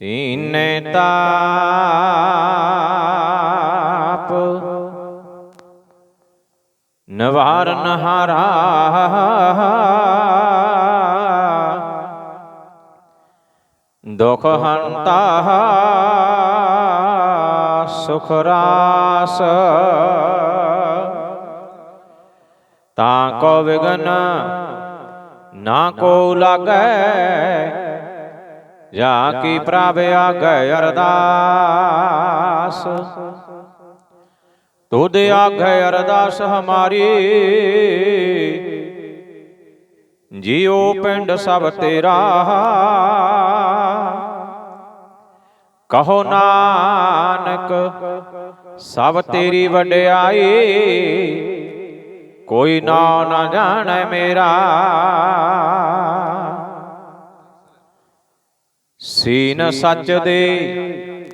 ਤੀਨੇ ਤਾਪ। ਨਵਾਰਨ ਹਾਰਾ ਦੁਖ ਹੰਤਾ। ਸੁਖ ਰਾਸ। ਤਾਂ ਕੋ ਵਿਗਨ ਨਾ ਕੋ ਲਾਗੈ। ਜਾ ਕੀ ਪ੍ਰਭ ਆਗੈ ਅਰਦਾਸ। ਤੁਧ ਆਗੈ ਅਰਦਾਸ ਹਮਾਰੀ। ਜੀਉ ਪਿੰਡ ਸਭ ਤੇਰਾ। ਕਹੋ ਨਾਨਕ, ਸਭ ਤੇਰੀ ਵਡਿਆਈ। ਕੋਈ ਨਾ ਨਾ ਜਾਣੈ ਮੇਰਾ। ਸੀਨ ਸੱਚ ਦੇ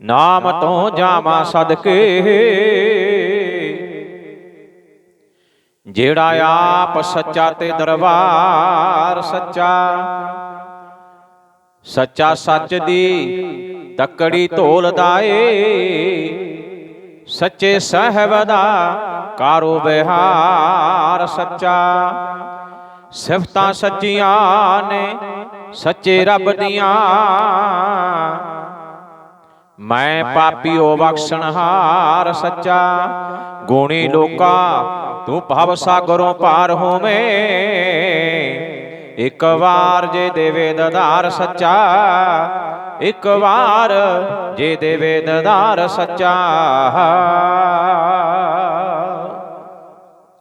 ਨਾਮ ਤੋਂ ਜਾਵਾਂ ਸਦਕੇ। ਜਿਹੜਾ ਆਪ ਸੱਚਾ ਤੇ ਦਰਬਾਰ ਸੱਚਾ। ਸੱਚਾ ਸੱਚ ਦੀ ਤਕੜੀ ਢੋਲਦਾ ਏ ਸੱਚੇ ਸਹਿਬ ਦਾ ਕਾਰੋ ਬਿਹਾਰ ਸੱਚਾ। ਸਿਫਤਾਂ ਸੱਚੀਆਂ ਨੇ। ਸੱਚੇ ਰੱਬ ਦੀਆਂ। ਮੈਂ ਪਾਪੀਓ ਬਖਸ਼ਣਹਾਰ ਸੱਚਾ। ਗੁਣੀ ਲੋਕਾ ਤੂੰ ਭਵ ਸਾਗਰੋਂ ਪਾਰ ਹੋਵੇਂ। ਇੱਕ ਵਾਰ ਜੇ ਦੇਵੇ ਦਦਾਰ ਸੱਚਾ ਇੱਕ ਵਾਰ ਜੇ ਦੇਵੇ ਦਦਾਰ ਸੱਚਾ।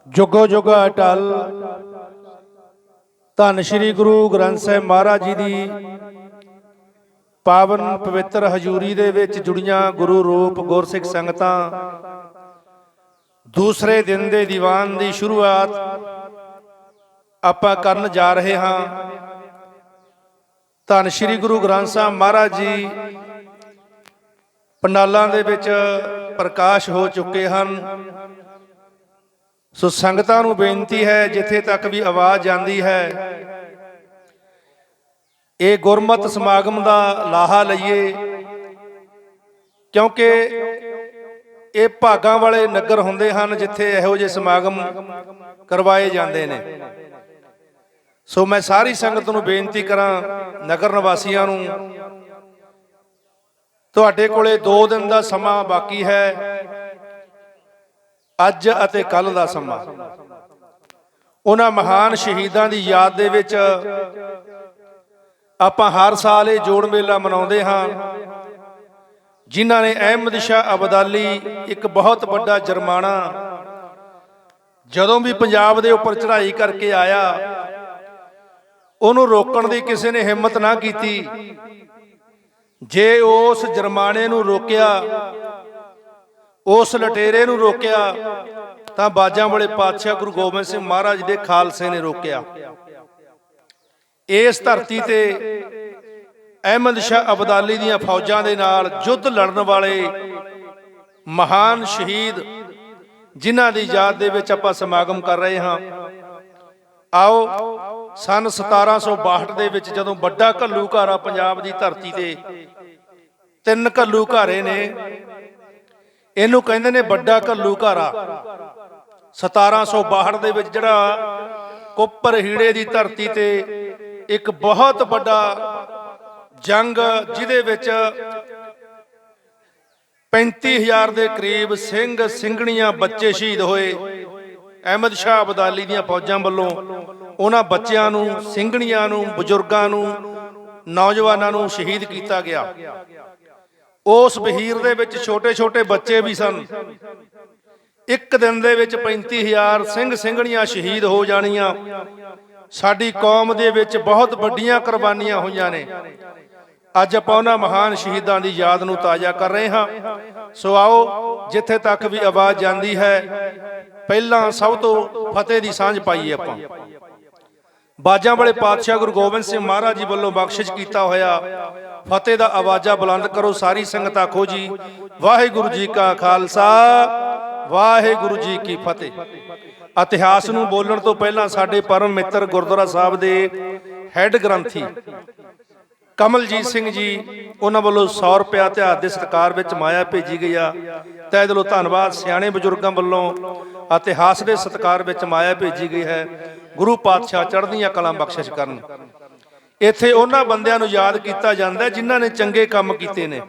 ਜੁਗੋ ਜੁਗ ਅਟਲ ਧੰਨ ਸ਼੍ਰੀ ਗੁਰੂ ਗ੍ਰੰਥ ਸਾਹਿਬ ਮਹਾਰਾਜ ਜੀ ਦੀ ਪਾਵਨ ਪਵਿੱਤਰ ਹਜ਼ੂਰੀ ਦੇ ਵਿੱਚ ਜੁੜੀਆਂ ਗੁਰੂ ਰੂਪ ਗੁਰਸਿੱਖ ਸੰਗਤਾਂ, ਦੂਸਰੇ ਦਿਨ ਦੇ ਦੀਵਾਨ ਦੀ ਸ਼ੁਰੂਆਤ ਆਪਾਂ ਕਰਨ ਜਾ ਰਹੇ ਹਾਂ। ਧੰਨ ਸ਼੍ਰੀ ਗੁਰੂ ਗ੍ਰੰਥ ਸਾਹਿਬ ਮਹਾਰਾਜ ਜੀ ਪੰਡਾਲਾਂ ਦੇ ਵਿੱਚ ਪ੍ਰਕਾਸ਼ ਹੋ ਚੁੱਕੇ ਹਨ। ਸੋ ਸੰਗਤਾਂ ਨੂੰ ਬੇਨਤੀ ਹੈ, ਜਿੱਥੇ ਤੱਕ ਵੀ ਆਵਾਜ਼ ਜਾਂਦੀ ਹੈ, ਇਹ ਗੁਰਮਤ ਸਮਾਗਮ ਦਾ ਲਾਹਾ ਲਈਏ, ਕਿਉਂਕਿ ਇਹ ਭਾਗਾਂ ਵਾਲੇ ਨਗਰ ਹੁੰਦੇ ਹਨ ਜਿੱਥੇ ਇਹੋ ਜਿਹੇ ਸਮਾਗਮ ਕਰਵਾਏ ਜਾਂਦੇ ਨੇ। ਸੋ ਮੈਂ ਸਾਰੀ ਸੰਗਤ ਨੂੰ ਬੇਨਤੀ ਕਰਾਂ, ਨਗਰ ਨਿਵਾਸੀਆਂ ਨੂੰ, ਤੁਹਾਡੇ ਕੋਲੇ 2 ਦਿਨ ਦਾ ਸਮਾਂ ਬਾਕੀ ਹੈ। ਅੱਜ ਅਤੇ ਕੱਲ ਦਾ ਸਮਾਂ। ਉਹਨਾਂ ਮਹਾਨ ਸ਼ਹੀਦਾਂ ਦੀ ਯਾਦ ਦੇ ਵਿੱਚ ਆਪਾਂ ਹਰ ਸਾਲ ਇਹ ਜੋੜ ਮੇਲਾ ਮਨਾਉਂਦੇ ਹਾਂ, ਜਿਨ੍ਹਾਂ ਨੇ ਅਹਿਮਦ ਸ਼ਾਹ ਅਬਦਾਲੀ ਇੱਕ ਬਹੁਤ ਵੱਡਾ ਜਰਮਾਨਾ ਜਦੋਂ ਵੀ ਪੰਜਾਬ ਦੇ ਉੱਪਰ ਚੜ੍ਹਾਈ ਕਰਕੇ ਆਇਆ, ਉਹਨੂੰ ਰੋਕਣ ਦੀ ਕਿਸੇ ਨੇ ਹਿੰਮਤ ਨਾ ਕੀਤੀ। ਜੇ ਉਸ ਜਰਮਾਨੇ ਨੂੰ ਰੋਕਿਆ ਉਸ ਲਟੇਰੇ ਨੂੰ ਰੋਕਿਆ, ਤਾਂ ਬਾਜਾਂ ਵਾਲੇ ਪਾਤਸ਼ਾਹ ਗੁਰੂ ਗੋਬਿੰਦ ਸਿੰਘ ਮਹਾਰਾਜ ਦੇ ਖਾਲਸੇ ਨੇ ਰੋਕਿਆ। ਇਸ ਧਰਤੀ ਤੇ ਅਹਿਮਦ ਸ਼ਾਹ ਅਬਦਾਲੀ ਦੀਆਂ ਫੌਜਾਂ ਦੇ ਨਾਲ ਯੁੱਧ ਲੜਨ ਵਾਲੇ ਮਹਾਨ ਸ਼ਹੀਦ, ਜਿਨ੍ਹਾਂ ਦੀ ਯਾਦ ਦੇ ਵਿੱਚ ਆਪਾਂ ਸਮਾਗਮ ਕਰ ਰਹੇ ਹਾਂ। ਆਓ, ਸਨ 1762 ਦੇ ਵਿੱਚ ਜਦੋਂ ਵੱਡਾ ਘੱਲੂਘਾਰਾ ਪੰਜਾਬ ਦੀ ਧਰਤੀ ਤੇ ਤਿੰਨ ਘੱਲੂ ਘਾਰੇ ਨੇ ਇਹਨੂੰ ਕਹਿੰਦੇ ਨੇ ਵੱਡਾ ਘੱਲੂਘਾਰਾ। 1762 ਦੇ ਵਿੱਚ ਜਿਹੜਾ ਕੁੱਪਰ ਹੀੜੇ ਦੀ ਧਰਤੀ ਤੇ ਇੱਕ ਬਹੁਤ ਵੱਡਾ ਜੰਗ, ਜਿਹਦੇ ਵਿੱਚ 35000 ਦੇ ਕਰੀਬ ਸਿੰਘ ਸਿੰਘਣੀਆਂ ਬੱਚੇ ਸ਼ਹੀਦ ਹੋਏ। ਅਹਿਮਦ ਸ਼ਾਹ ਅਬਦਾਲੀ ਦੀਆਂ ਫੌਜਾਂ ਵੱਲੋਂ ਉਹਨਾਂ ਬੱਚਿਆਂ ਨੂੰ, ਸਿੰਘਣੀਆਂ ਨੂੰ, ਬਜ਼ੁਰਗਾਂ ਨੂੰ, ਨੌਜਵਾਨਾਂ ਨੂੰ ਸ਼ਹੀਦ ਕੀਤਾ ਗਿਆ। ਉਸ ਬਹੀਰ ਦੇ ਵਿੱਚ ਛੋਟੇ-ਛੋਟੇ ਬੱਚੇ ਵੀ ਸਨ। ਇੱਕ ਦਿਨ ਦੇ ਵਿੱਚ 35000 ਸਿੰਘ ਸਿੰਘਣੀਆਂ ਸ਼ਹੀਦ ਹੋ ਜਾਣੀਆਂ। ਸਾਡੀ ਕੌਮ ਦੇ ਵਿੱਚ ਬਹੁਤ ਵੱਡੀਆਂ ਕੁਰਬਾਨੀਆਂ ਹੋਈਆਂ ਨੇ। ਅੱਜ ਆਪਾਂ ਉਹਨਾਂ ਮਹਾਨ ਸ਼ਹੀਦਾਂ ਦੀ ਯਾਦ ਨੂੰ ਤਾਜ਼ਾ ਕਰ ਰਹੇ ਹਾਂ। ਸੋ ਆਓ, ਜਿੱਥੇ ਤੱਕ ਵੀ ਆਵਾਜ਼ ਜਾਂਦੀ ਹੈ, ਪਹਿਲਾਂ ਸਭ ਤੋਂ ਫਤਿਹ ਦੀ ਸਾਂਝ ਪਾਈਏ ਆਪਾਂ। ਬਾਜਾਂ ਵਾਲੇ ਪਾਤਸ਼ਾਹ ਗੁਰੂ ਗੋਬਿੰਦ ਸਿੰਘ ਮਹਾਰਾਜ ਜੀ ਵੱਲੋਂ ਬਖਸ਼ਿਸ਼ ਕੀਤਾ ਹੋਇਆ। ਫਤਿਹ ਦਾ ਆਵਾਜ਼ਾ ਬੁਲੰਦ ਕਰੋ, ਸਾਰੀ ਸੰਗਤ ਆਖੋ ਜੀ। ਵਾਹਿਗੁਰੂ ਜੀ ਕਾ ਖਾਲਸਾ, ਵਾਹਿਗੁਰੂ ਜੀ ਕੀ ਫਤਿਹ। ਇਤਿਹਾਸ ਨੂੰ ਬੋਲਣ ਤੋਂ ਪਹਿਲਾਂ ਸਾਡੇ ਪਰਮ ਮਿੱਤਰ ਗੁਰਦੁਆਰਾ ਸਾਹਿਬ ਦੇ ਹੈੱਡ ਗ੍ਰੰਥੀ ਕਮਲਜੀਤ ਸਿੰਘ ਜੀ, ਉਹਨਾਂ ਵੱਲੋਂ 100 ਰੁਪਿਆ ਇਤਿਹਾਸ ਦੇ ਸਤਕਾਰ ਵਿੱਚ ਮਾਇਆ ਭੇਜੀ ਗਈ ਆ। ਤਹਿ ਦਿਲੋਂ ਧੰਨਵਾਦ ਸਿਆਣੇ ਬਜ਼ੁਰਗਾਂ ਵੱਲੋਂ ਇਤਿਹਾਸ ਦੇ ਸਤਕਾਰ ਵਿੱਚ ਮਾਇਆ ਭੇਜੀ ਗਈ ਹੈ। ਗੁਰੂ ਪਾਤਸ਼ਾਹ ਚੜ੍ਹਦੀਆਂ ਕਲਾਂ ਬਖਸ਼ਿਸ਼ ਕਰਨ। ਇੱਥੇ ਉਹਨਾਂ ਬੰਦਿਆਂ ਨੂੰ ਯਾਦ ਕੀਤਾ ਜਾਂਦਾ ਜਿਨ੍ਹਾਂ ਨੇ ਚੰਗੇ ਕੰਮ ਕੀਤੇ ਨੇ।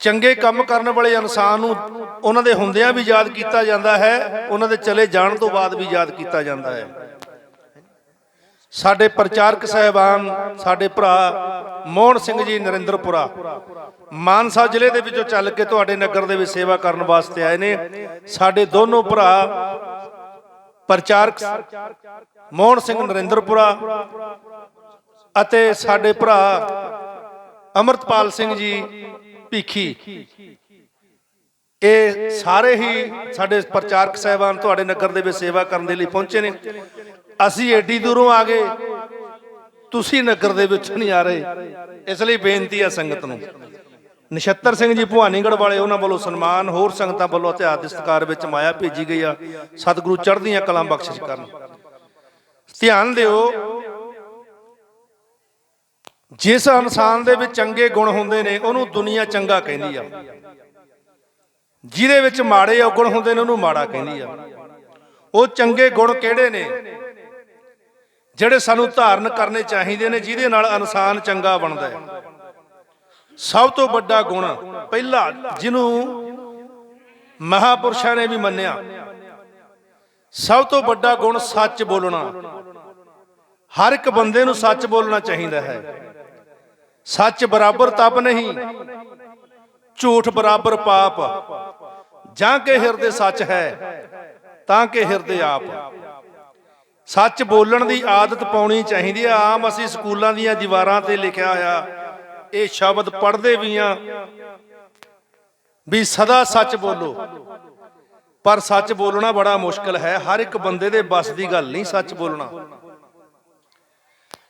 ਚੰਗੇ ਕੰਮ ਕਰਨ ਵਾਲੇ ਇਨਸਾਨ ਨੂੰ ਉਹਨਾਂ ਦੇ ਹੁੰਦਿਆਂ ਵੀ ਯਾਦ ਕੀਤਾ ਜਾਂਦਾ ਹੈ, ਉਹਨਾਂ ਦੇ ਚਲੇ ਜਾਣ ਤੋਂ ਬਾਅਦ ਵੀ ਯਾਦ ਕੀਤਾ ਜਾਂਦਾ ਹੈ। ਸਾਡੇ ਪ੍ਰਚਾਰਕ ਸਹਿਬਾਨ, ਸਾਡੇ ਭਰਾ ਮੋਹਨ ਸਿੰਘ ਜੀ ਨਰਿੰਦਰਪੁਰਾ, ਮਾਨਸਾ ਜ਼ਿਲ੍ਹੇ ਦੇ ਵਿੱਚੋਂ ਚੱਲ ਕੇ ਤੁਹਾਡੇ ਨਗਰ ਦੇ ਵਿੱਚ ਸੇਵਾ ਕਰਨ ਵਾਸਤੇ ਆਏ ਨੇ। ਸਾਡੇ ਦੋਨੋਂ ਭਰਾ ਪ੍ਰਚਾਰਕ ਮੋਹਨ ਸਿੰਘ ਨਰਿੰਦਰਪੁਰਾ ਅਤੇ ਸਾਡੇ ਭਰਾ ਅਮਰਤਪਾਲ ਸਿੰਘ ਜੀ ਭੀਖੀ। ਇਹ ਸਾਰੇ ਹੀ ਸਾਡੇ ਪ੍ਰਚਾਰਕ ਸਹਿਬਾਨ ਤੁਹਾਡੇ ਨਗਰ ਦੇ ਵਿੱਚ ਸੇਵਾ ਕਰਨ ਦੇ ਲਈ ਪਹੁੰਚੇ ਨੇ। ਅਸੀਂ ਏਡੀ ਦੂਰੋਂ ਆ ਗਏ। ਤੁਸੀਂ ਨਗਰ ਦੇ ਵਿੱਚ ਨਹੀਂ ਆ ਰਹੇ। ਇਸ ਲਈ ਬੇਨਤੀ ਆ ਸੰਗਤ ਨੂੰ। ਨਛੱਤਰ ਸਿੰਘ ਜੀ ਭਵਾਨੀਗੜ੍ਹ ਵਾਲੇ, ਉਹਨਾਂ ਵੱਲੋਂ ਸਨਮਾਨ, ਹੋਰ ਸੰਗਤਾਂ ਵੱਲੋਂ ਇਤਿਹਾਸ ਦੇ ਸਤਿਕਾਰ ਵਿੱਚ ਮਾਇਆ ਭੇਜੀ ਗਈ ਆ। ਸਤਿਗੁਰੂ ਚੜ੍ਹਦੀਆਂ ਕਲਾਂ ਬਖਸ਼ਿਸ਼ ਕਰਨ। ਧਿਆਨ ਦਿਓ, ਜਿਸ ਇਨਸਾਨ ਦੇ ਵਿੱਚ ਚੰਗੇ ਗੁਣ ਹੁੰਦੇ ਨੇ, ਉਹਨੂੰ ਦੁਨੀਆ ਚੰਗਾ ਕਹਿੰਦੀ ਆ। ਜਿਹਦੇ ਵਿੱਚ ਮਾੜੇ ਔਗਣ ਹੁੰਦੇ ਨੇ, ਉਹਨੂੰ ਮਾੜਾ ਕਹਿੰਦੀ ਆ। ਉਹ ਚੰਗੇ ਗੁਣ ਕਿਹੜੇ ਨੇ? ਜਿਹੜੇ ਸਾਨੂੰ ਧਾਰਨ ਕਰਨੇ ਚਾਹੀਦੇ ਨੇ, ਜਿਹਦੇ ਨਾਲ ਇਨਸਾਨ ਚੰਗਾ ਬਣਦਾ ਹੈ। ਸਭ ਤੋਂ ਵੱਡਾ ਗੁਣ, ਪਹਿਲਾ ਜਿਹਨੂੰ ਮਹਾਪੁਰਸ਼ਾਂ ਨੇ ਵੀ ਮੰਨਿਆ, ਸਭ ਤੋਂ ਵੱਡਾ ਗੁਣ ਸੱਚ ਬੋਲਣਾ। ਹਰ ਇੱਕ ਬੰਦੇ ਨੂੰ ਸੱਚ ਬੋਲਣਾ ਚਾਹੀਦਾ ਹੈ। ਸੱਚ ਬਰਾਬਰ ਤਪ ਨਹੀਂ, ਝੂਠ ਬਰਾਬਰ ਪਾਪ, ਜਾਂ ਕਿ ਹਿਰਦੇ ਸੱਚ ਹੈ, ਤਾਂ ਕਿ ਹਿਰਦੇ ਆਪ। ਸੱਚ ਬੋਲਣ ਦੀ ਆਦਤ ਪਾਉਣੀ ਚਾਹੀਦੀ ਹੈ ਆਮ ਅਸੀਂ ਸਕੂਲਾਂ ਦੀਆਂ ਦੀਵਾਰਾਂ ਤੇ ਲਿਖਿਆ ਹੋਇਆ ਇਹ ਸ਼ਬਦ ਪੜ੍ਹਦੇ ਵੀ ਆ ਵੀ ਸਦਾ ਸੱਚ ਬੋਲੋ। ਪਰ ਸੱਚ ਬੋਲਣਾ ਬੜਾ ਮੁਸ਼ਕਲ ਹੈ। ਹਰ ਇੱਕ ਬੰਦੇ ਦੇ ਬਸ ਦੀ ਗੱਲ ਨਹੀਂ ਸੱਚ ਬੋਲਣਾ।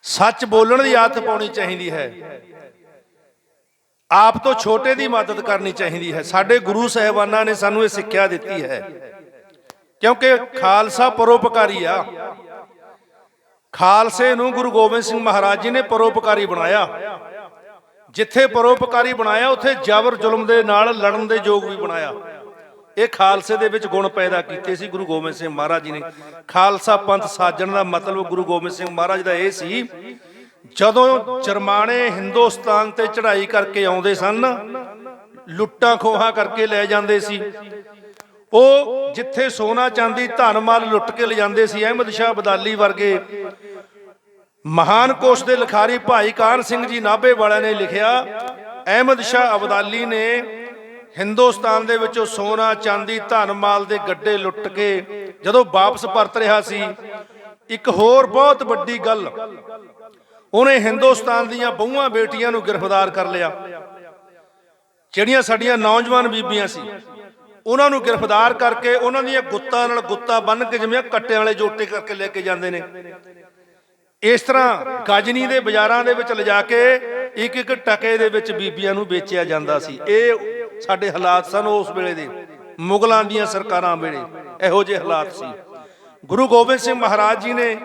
ਸੱਚ ਬੋਲਣ ਦੀ ਆਦਤ ਪਾਉਣੀ ਚਾਹੀਦੀ ਹੈ। ਆਪ ਤੋਂ ਛੋਟੇ ਦੀ ਮਦਦ ਕਰਨੀ ਚਾਹੀਦੀ ਹੈ। ਸਾਡੇ ਗੁਰੂ ਸਾਹਿਬਾਨਾਂ ਨੇ ਸਾਨੂੰ ਇਹ ਸਿੱਖਿਆ ਦਿੱਤੀ ਹੈ। ਕਿਉਂਕਿ ਖਾਲਸਾ ਪਰੋਪਕਾਰੀ ਆ। ਖਾਲਸੇ ਨੂੰ ਗੁਰੂ ਗੋਬਿੰਦ ਸਿੰਘ ਮਹਾਰਾਜ ਜੀ ਨੇ ਪਰੋਪਕਾਰੀ ਬਣਾਇਆ। ਜਿੱਥੇ ਪਰੋਪਕਾਰੀ ਬਣਾਇਆ, ਉੱਥੇ ਜ਼ਬਰ ਜ਼ੁਲਮ ਦੇ ਨਾਲ ਲੜਨ ਦੇ ਯੋਗ ਵੀ ਬਣਾਇਆ। ਇਹ ਖਾਲਸੇ ਦੇ ਵਿੱਚ ਗੁਣ ਪੈਦਾ ਕੀਤੇ ਸੀ ਗੁਰੂ ਗੋਬਿੰਦ ਸਿੰਘ ਮਹਾਰਾਜ ਜੀ ਨੇ। ਖਾਲਸਾ ਪੰਥ ਸਾਜਣ ਦਾ ਮਤਲਬ ਗੁਰੂ ਗੋਬਿੰਦ ਸਿੰਘ ਮਹਾਰਾਜ ਦਾ ਇਹ ਸੀ, ਜਦੋਂ ਜਰਮਾਨੇ ਹਿੰਦੁਸਤਾਨ ਤੇ ਚੜ੍ਹਾਈ ਕਰਕੇ ਆਉਂਦੇ ਸਨ, ਲੁੱਟਾਂ ਖੋਹਾ ਕਰਕੇ ਲੈ ਜਾਂਦੇ ਸੀ। ਉਹ ਜਿੱਥੇ ਸੋਨਾ ਚਾਂਦੀ ਧਨ ਮਾਲ ਲੁੱਟ ਕੇ ਲਿਜਾਂਦੇ ਸੀ, ਅਹਿਮਦ ਸ਼ਾਹ ਬਦਾਲੀ ਵਰਗੇ ਮਹਾਨ ਕੋਸ਼ ਦੇ ਲਿਖਾਰੀ ਭਾਈ ਕਾਨ ਸਿੰਘ ਜੀ ਨਾਭੇ ਵਾਲਿਆਂ ਨੇ ਲਿਖਿਆ, ਅਹਿਮਦ ਸ਼ਾਹ ਅਬਦਾਲੀ ਨੇ ਹਿੰਦੁਸਤਾਨ ਦੇ ਵਿੱਚੋਂ ਸੋਨਾ, ਚਾਂਦੀ ਧਨ ਮਾਲ ਦੇ ਗੱਡੇ ਲੁੱਟ ਕੇ ਜਦੋਂ ਵਾਪਸ ਪਰਤ ਰਿਹਾ ਸੀ, ਇੱਕ ਹੋਰ ਬਹੁਤ ਵੱਡੀ ਗੱਲ, ਉਹਨੇ ਹਿੰਦੁਸਤਾਨ ਦੀਆਂ ਬਹੂਆਂ ਬੇਟੀਆਂ ਨੂੰ ਗ੍ਰਿਫਤਾਰ ਕਰ ਲਿਆ। ਜਿਹੜੀਆਂ ਸਾਡੀਆਂ ਨੌਜਵਾਨ ਬੀਬੀਆਂ ਸੀ, ਉਹਨਾਂ ਨੂੰ ਗ੍ਰਿਫਤਾਰ ਕਰਕੇ ਉਹਨਾਂ ਦੀਆਂ ਗੁੱਤਾਂ ਨਾਲ ਗੁੱਤਾ ਬੰਨ ਕੇ ਜਿਵੇਂ ਕੱਟਿਆਂ ਵਾਲੇ ਜੋਟੇ ਕਰਕੇ ਲੈ ਕੇ ਜਾਂਦੇ ਨੇ। ਇਸ ਤਰ੍ਹਾਂ ਗਜਨੀ ਦੇ ਬਾਜ਼ਾਰਾਂ ਦੇ ਵਿੱਚ ਲਿਜਾ ਕੇ ਇੱਕ ਇੱਕ ਟਕੇ ਦੇ ਵਿੱਚ ਬੀਬੀਆਂ ਨੂੰ ਵੇਚਿਆ ਜਾਂਦਾ ਸੀ। ਇਹ ਸਾਡੇ ਹਾਲਾਤ ਸਨ ਉਸ ਵੇਲੇ ਦੇ। ਮੁਗਲਾਂ ਦੀਆਂ ਸਰਕਾਰਾਂ ਵੇਲੇ ਇਹੋ ਜਿਹੇ ਹਾਲਾਤ ਸੀ। ਗੁਰੂ ਗੋਬਿੰਦ ਸਿੰਘ ਮਹਾਰਾਜ ਜੀ ਨੇ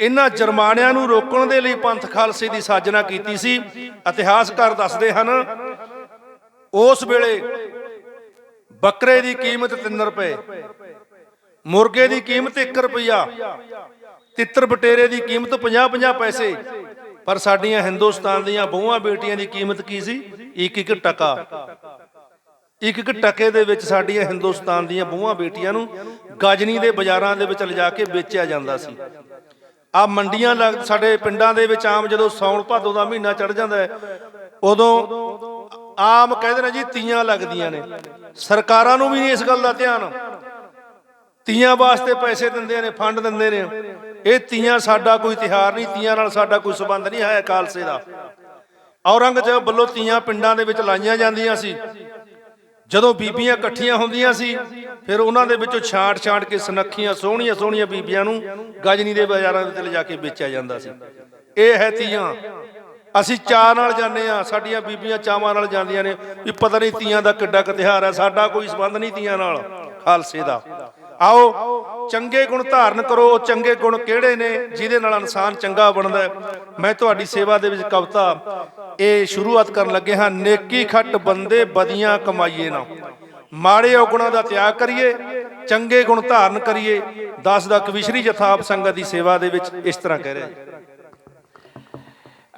ਇਹਨਾਂ ਜਰਮਾਨਿਆਂ ਨੂੰ ਰੋਕਣ ਦੇ ਲਈ ਪੰਥ ਖਾਲਸੇ ਦੀ ਸਾਜਨਾ ਕੀਤੀ ਸੀ। ਇਤਿਹਾਸਕਾਰ ਦੱਸਦੇ ਹਨ, ਉਸ ਵੇਲੇ ਬੱਕਰੇ ਦੀ ਕੀਮਤ 3 ਰੁਪਏ, ਮੁਰਗੇ ਦੀ ਕੀਮਤ 1 ਰੁਪਿਆ ਤਿੱਤਰ ਬਟੇਰੇ ਦੀ ਕੀਮਤ 50-50 ਪੈਸੇ। ਪਰ ਸਾਡੀਆਂ ਹਿੰਦੁਸਤਾਨ ਦੀਆਂ ਬਹੂਆਂ ਬੇਟੀਆਂ ਦੀ ਕੀਮਤ ਕੀ ਸੀ? ਇੱਕ ਇੱਕ ਟਕਾ। ਇੱਕ ਇੱਕ ਟਕੇ ਦੇ ਵਿੱਚ ਸਾਡੀਆਂ ਹਿੰਦੁਸਤਾਨ ਦੀਆਂ ਬਹੂਆਂ ਬੇਟੀਆਂ ਨੂੰ ਗਜਨੀ ਦੇ ਬਾਜ਼ਾਰਾਂ ਦੇ ਵਿੱਚ ਲਿਜਾ ਕੇ ਵੇਚਿਆ ਜਾਂਦਾ ਸੀ। ਆ ਮੰਡੀਆਂ ਲੱਗ, ਸਾਡੇ ਪਿੰਡਾਂ ਦੇ ਵਿੱਚ ਆਮ ਜਦੋਂ ਸੌਣ ਭਾਦੋ ਦਾ ਮਹੀਨਾ ਚੜ ਜਾਂਦਾ ਹੈ, ਉਦੋਂ ਆਮ ਕਹਿੰਦੇ ਨੇ ਜੀ ਤੀਆਂ ਲੱਗਦੀਆਂ ਨੇ। ਸਰਕਾਰਾਂ ਨੂੰ ਵੀ ਨਹੀਂ ਇਸ ਗੱਲ ਦਾ ਧਿਆਨ। ਤੀਆਂ ਵਾਸਤੇ ਪੈਸੇ ਦਿੰਦੇ ਨੇ, ਫੰਡ ਦਿੰਦੇ ਨੇ। ਇਹ ਤੀਆਂ ਸਾਡਾ ਕੋਈ ਤਿਹਾਰ ਨਹੀਂ, ਤੀਆਂ ਨਾਲ ਸਾਡਾ ਕੋਈ ਸਬੰਧ ਨਹੀਂ ਹੈ ਖਾਲਸੇ ਦਾ। ਔਰੰਗਜ਼ੇਬ ਵੱਲੋਂ ਤੀਆਂ ਪਿੰਡਾਂ ਦੇ ਵਿੱਚ ਲਾਈਆਂ ਜਾਂਦੀਆਂ ਸੀ। ਜਦੋਂ ਬੀਬੀਆਂ ਇਕੱਠੀਆਂ ਹੁੰਦੀਆਂ ਸੀ, ਫਿਰ ਉਹਨਾਂ ਦੇ ਵਿੱਚੋਂ ਛਾਂਟ ਛਾਂਟ ਕੇ ਸੁਨੱਖੀਆਂ, ਸੋਹਣੀਆਂ ਸੋਹਣੀਆਂ ਬੀਬੀਆਂ ਨੂੰ ਗਜਨੀ ਦੇ ਬਾਜ਼ਾਰਾਂ ਦੇ ਉੱਤੇ ਲਿਜਾ ਕੇ ਵੇਚਿਆ ਜਾਂਦਾ ਸੀ। ਇਹ ਹੈ ਤੀਆਂ। ਅਸੀਂ ਚਾਹ ਨਾਲ ਜਾਂਦੇ ਆ ਸਾਡੀਆਂ ਬੀਬੀਆਂ ਚਾਵਾਂ ਨਾਲ ਜਾਂਦੀਆਂ ਨੇ ਵੀ ਪਤਾ ਨਹੀਂ ਤੀਆਂ ਦਾ ਕਿੱਡਾ ਕੁ ਤਿਉਹਾਰ ਹੈ, ਸਾਡਾ ਕੋਈ ਸਬੰਧ ਨਹੀਂ ਤੀਆਂ ਨਾਲ ਖਾਲਸੇ ਦਾ। ਆਓ, ਚੰਗੇ ਗੁਣ ਧਾਰਨ ਕਰੋ, ਚੰਗੇ ਗੁਣ ਕਿਹੜੇ ਨੇ ਜਿਹਦੇ ਨਾਲ ਇਨਸਾਨ ਚੰਗਾ ਬਣਦਾ ਮੈਂ ਤੁਹਾਡੀ ਸੇਵਾ ਦੇ ਵਿੱਚ ਕਵਿਤਾ ਇਹ ਸ਼ੁਰੂਆਤ ਕਰਨ ਲੱਗੇ ਹਾਂ, ਨੇਕੀ ਖੱਟ ਬੰਦੇ ਬਦੀਆਂ ਕਮਾਈਏ ਨਾ। ਮਾੜੇ ਔਗੁਣਾਂ ਦਾ ਤਿਆਗ ਕਰੀਏ, ਚੰਗੇ ਗੁਣ ਧਾਰਨ ਕਰੀਏ। ਦਸ ਦਾ ਕਵਿਸ਼ਰੀ ਜਥਾ ਆਪ ਸੰਗਤ ਦੀ ਸੇਵਾ ਦੇ ਵਿੱਚ ਇਸ ਤਰ੍ਹਾਂ ਕਹਿ ਰਿਹਾ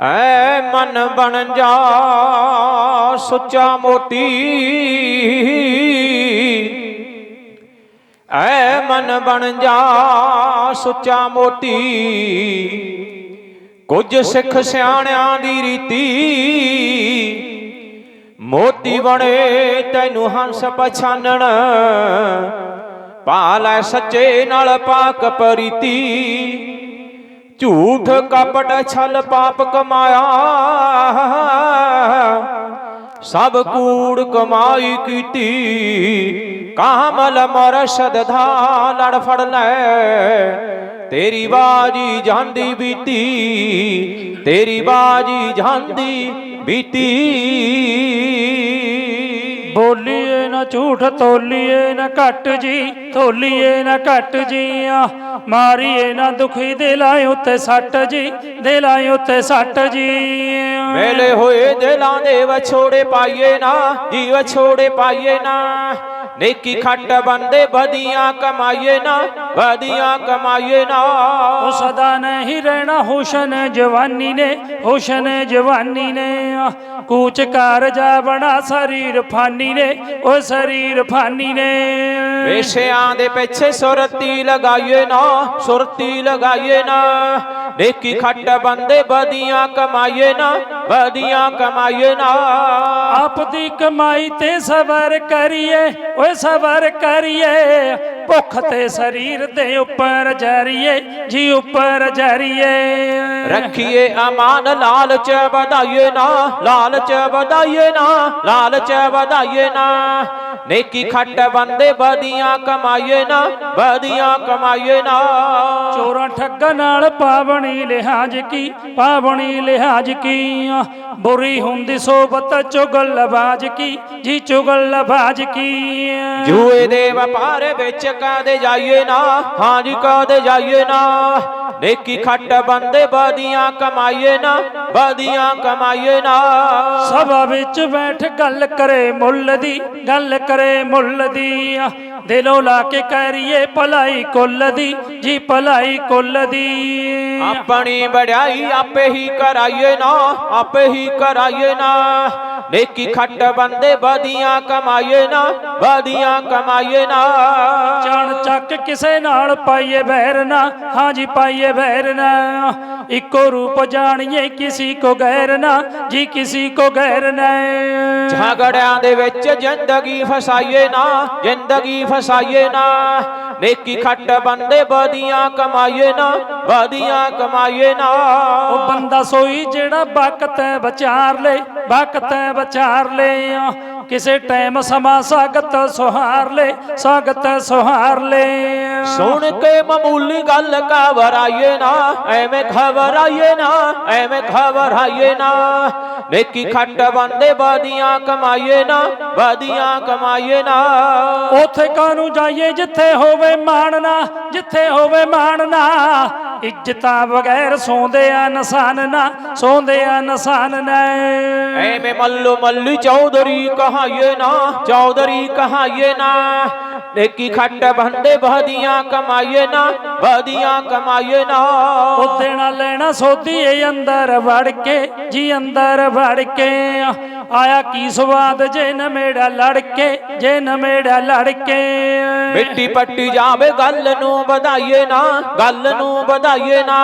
ਐ ਮਨ ਬਣ ਜਾ, ਸੁੱਚਾ ਮੋਤੀ ਐ ਮਨ ਬਣ ਜਾ ਸੁੱਚਾ ਮੋਤੀ ਕੁਝ ਸਿੱਖ ਸਿਆਣਿਆਂ ਦੀ ਰੀਤੀ। ਮੋਤੀ ਬਣੇ ਤੈਨੂੰ ਹੰਸ ਪਛਾਨਣ। ਪਾ ਲੈ ਸੱਚੇ ਨਾਲ ਪਾਕ ਪਰੀਤੀ। ਝੂਠ ਕਪਟ ਛਲ ਪਾਪ ਕਮਾਇਆ। ਸਭ ਕੂੜ ਕਮਾਈ ਕੀਤੀ, ਕਾਮਲ ਮਰਸ਼ਦ ਧਾ ਲੜ ਫੜ ਲੈ। ਤੇਰੀ ਬਾਜੀ ਜਾਂਦੀ ਬੀਤੀ, ਤੇਰੀ ਬਾਜੀ ਜਾਂਦੀ ਬੀਤੀ। ਬੋਲੀਏ ਨਾ ਝੂਠ ਤੋਲੀਏ ਨਾ ਘਟ ਜੀ, ਤੋਲੀਏ ਨਾ ਘਟ ਜੀ ਮਾਰੀਏ ਨਾ ਦੁਖੀ ਦੇ ਲਾਏ ਉੱਤੇ ਸੱਟ ਜੀ ਦੇ ਲਾਏ ਉੱਤੇ ਸੱਟ ਜੀ ਮੇਲੇ ਹੋਏ ਦਿਲਾਂ ਦੇ ਵਿਛੋੜੇ ਪਾਈਏ ਨਾ ਜੀਵ ਛੋੜੇ ਪਾਈਏ ਨਾ। ਨੇਕੀ ਖੱਟ ਬੰਦੇ ਬਦੀਆਂ ਕਮਾਈਏ ਨਾ ਬਦੀਆਂ ਕਮਾਈਏ ਨਾ। ਉਹ ਸਦਾ ਨਹੀਂ ਰਹਿਣਾ ਹੁਸ਼ਨ ਜਵਾਨੀ ਨੇ ਹੁਸ਼ਨ ਜਵਾਨੀ ਨੇ। ਕੂਚ ਕਰ ਜਾ ਬਣਾ ਸਰੀਰ ਫਾਨੀ ਨੇ ਉਹ ਸਰੀਰ ਫਾਨੀ ਨੇ। ਵੇਸ਼ਿਆਂ ਦੇ ਪਿੱਛੇ ਸੁਰਤੀ ਲਗਾਈਏ ਨਾ ਸੁਰਤੀ ਲਗਾਈਏ ਨਾ। ਨੇਕੀ ਖੱਟ ਬੰਦੇ ਬਦੀਆਂ ਕਮਾਈਏ ਨਾ ਬਦੀਆਂ ਕਮਾਈਏ ਨਾ। ਆਪ ਦੀ ਕਮਾਈ ਤੇ ਸਬਰ ਕਰੀਏ ਓਏ ਸਬਰ ਕਰੀਏ ਭੁੱਖ ਤੇ ਸਰੀਰ ਦੇ ਉੱਪਰ ਜਰੀਏ ਜੀ ਉੱਪਰ ਜਰੀਏ ਰੱਖੀਏ ਅਮਾਨ ਲਾਲਚ ਵਧਾਈਏ ਨਾ ਲਾਲਚ ਵਧਾਈਏ ਨਾ ਲਾਲਚ ਵਧਾਈਏ ਨਾ ਨੇਕੀ ਖੱਟ ਬੰਦੇ ਬਦੀਆਂ ਕਮਾਈਏ ਨਾ ਬਦੀਆਂ ਕਮਾਈਏ ਨਾ ਚੋਰਾਂ ਠੱਗਾਂ ਨਾਲ ਪਾਵਣੀ ਲਿਹਾਜ਼ ਕੀ, ਪਾਵਣੀ ਲਿਹਾਜ਼ ਕੀ? ਬੁਰੀ ਹੁੰਦੀ ਸੋਬਤ ਚੁਗਲ ਲਬਾਜ ਕੀ, ਜੀ ਚੁਗਲ ਲਬਾਜ ਕੀ? ਜੂਏ ਦੇ ਵਪਾਰ ਵਿੱਚ ਕਾਦੇ ਜਾਈਏ ਨਾ? ਹਾਂਜੀ ਕਾਦੇ ਜਾਈਏ ਨਾ? ਨੇਕੀ ਖੱਟ ਬੰਦੇ ਬਦੀਆਂ ਕਮਾਈਏ ਨਾ ਬਦੀਆਂ ਕਮਾਈਏ ਨਾ। ਸਭਾ ਵਿੱਚ ਬੈਠ ਗੱਲ ਕਰੇ ਮੁੱਲ ਦੀ ਗੱਲ ਕਰੇ ਮੁੱਲ ਦੀ। ਦਿਲੋਂ ਲਾ ਕੇ ਕਰੀਏ ਭਲਾਈ ਕੁੱਲ ਦੀ ਜੀ ਭਲਾਈ ਕੁੱਲ ਦੀ। ਆਪਣੀ ਵਡਿਆਈ ਆਪੇ ਹੀ ਕਰਾਈਏ ਨਾ ਆਪੇ ਹੀ ਕਰਾਈਏ ਨਾ। ਨੇਕੀ ਖੱਟ ਬੰਦੇ ਬਦੀਆਂ ਕਮਾਈਏ ਨਾ ਬਦੀਆਂ ਕਮਾਈਏ ਨਾ। ਚਣ ਚੱਕ ਕਿਸੇ ਨਾਲ ਪਾਈਏ ਬਹਿਰ ਨਾ ਹਾਂਜੀ ਪਾਈਏ ਬਹਿਰ ਨਾ ਇੱਕੋ ਰੂਪ ਜਾਣੀਏ ਕਿਸੀ ਕੋ ਗੈਰ ਨਾ ਜੀ ਕਿਸੀ ਕੋ ਗੈਰ ਨਾ ਝਗੜਿਆਂ ਦੇ ਵਿੱਚ ਜ਼ਿੰਦਗੀ ਫਸਾਈਏ ਨਾ ਜ਼ਿੰਦਗੀ ਫਸਾਈਏ ਨਾ। ਨੇਕੀ ਖੱਟ ਬੰਦੇ ਬਦੀਆਂ ਕਮਾਈਏ ਨਾ ਬਦੀਆਂ ਕਮਾਈਏ ਨਾ। ਉਹ ਬੰਦਾ ਸੋਈ ਜਿਹੜਾ ਵਕਤ ਵਿਚਾਰ ਲੈ ਵਕਤ ਵਿਚਾਰ ਲੈ ਕਿਸੇ ਟਾਈਮ ਸਮਾਂ ਸਾਗਤ ਸੁਹਾਰ ਲੈ ਸਾਗਤ ਸੁਹਾਰ ਲੈ ਸੁਣ ਕੇ ਮਾਮੂਲੀ ਗੱਲ ਘਬਰਾਈਏ ਨਾ ਐਵੇਂ ਘਬਰਾਈਏ ਨਾ ਐਵੇਂ ਘਬਰਾਈਏ ਨਾ। ਨੇਕੀ ਖੱਟ ਬੰਦੇ ਬਦੀਆਂ ਕਮਾਈਏ ਨਾ ਬਦੀਆਂ ਕਮਾਈਏ ਨਾ। ਉਥੇ ਕਾਨੂੰ ਜਾਈਏ ਜਿੱਥੇ ਹੋਵੇ ਮਾਣਨਾ ਜਿੱਥੇ ਹੋਵੇ ਮਾਣਨਾ। ਇੱਜ਼ਤਾਂ ਬਗੈਰ ਸੌਂਦੇ ਆ ਨਸਾਨ ਨਾ ਸੌਂਦੇ ਆ ਨਸਾਨ ਨਾ ਐਵੇਂ ਮੱਲੋ ਮੱਲੀ ਚੌਧਰੀ ਕਹਾਈਏ ਨਾ ਚੌਧਰੀ ਕਹਾਈਏ ਨਾ। ਨੇਕੀ ਖੱਟ ਭੰਡੇ ਬਹਦੀਆਂ ਕਮਾਈਏ ਨਾ ਬਹਦੀਆਂ ਕਮਾਈਏ ਨਾ। ਉਹ ਦੇਣਾ ਲੈਣਾ ਸੋਧੀ ਏ ਅੰਦਰ ਵੜ ਕੇ ਜੀ ਅੰਦਰ ਵੜ ਕੇ। ਆਇਆ ਕੀ ਸਵਾਦ ਜੇ ਨ ਲੜ ਕੇ ਜੇ ਨ ਲੜ ਕੇ ਮਿੱਟੀ ਪੱਟੀ ਜਾਵੇ ਗੱਲ ਨੂੰ ਵਧਾਈਏ ਨਾ ਗੱਲ ਨੂੰ ਵਧਾਈਏ ਨਾ।